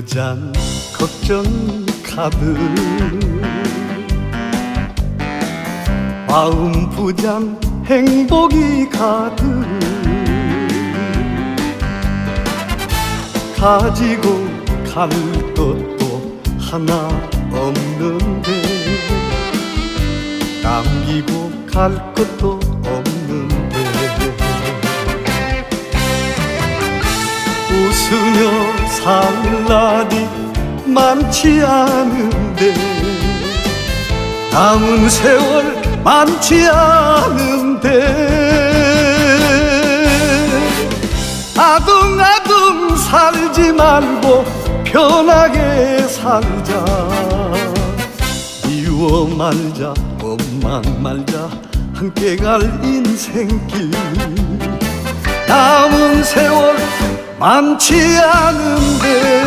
부잔 걱정 가득. 마음 부잔 행복이 가득. 가지고 갈 것도 하나 없는데 남기고 갈 것도 없는 웃으며 살 날이 많지 않은데. 남은 세월 많지 않은데. 아둥아둥 살지 말고 편하게 살자. 미워 말자 원망 말자 함께 갈 인생길. 남은 세월 많지 않은데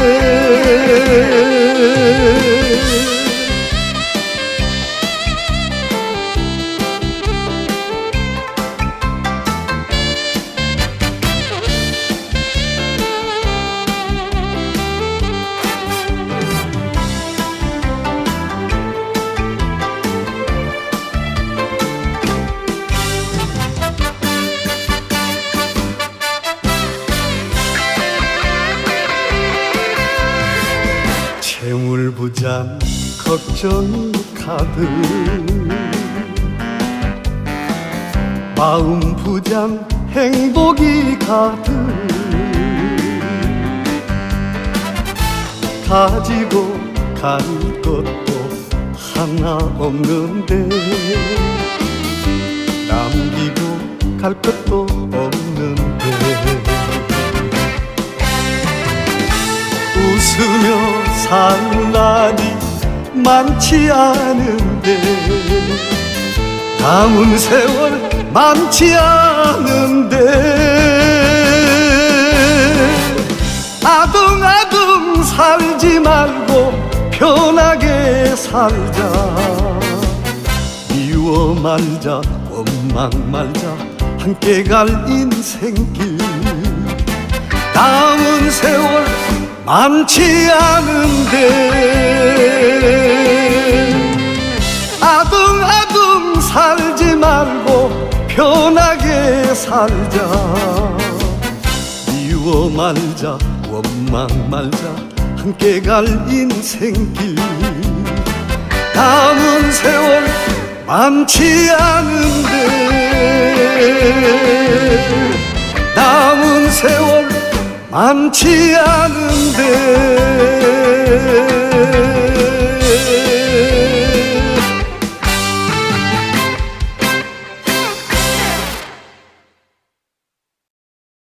부잔 걱정 가득. 마음 부잔 행복이 가득. 가지고 갈 것도 하나 없는데 남기고 갈 것도 없 날이 많지 않은데 남은 세월 많지 않은데 아둥아둥 살지 말고 편하게 살자. 미워 말자 원망 말자 함께 갈 인생길. 남은 세월 많지 않은데. 아둥아둥 살지 말고 편하게 살자. 미워 말자 원망 말자 함께 갈 인생길. 남은 세월 많지 않은데. 남은 세월 많지 않은데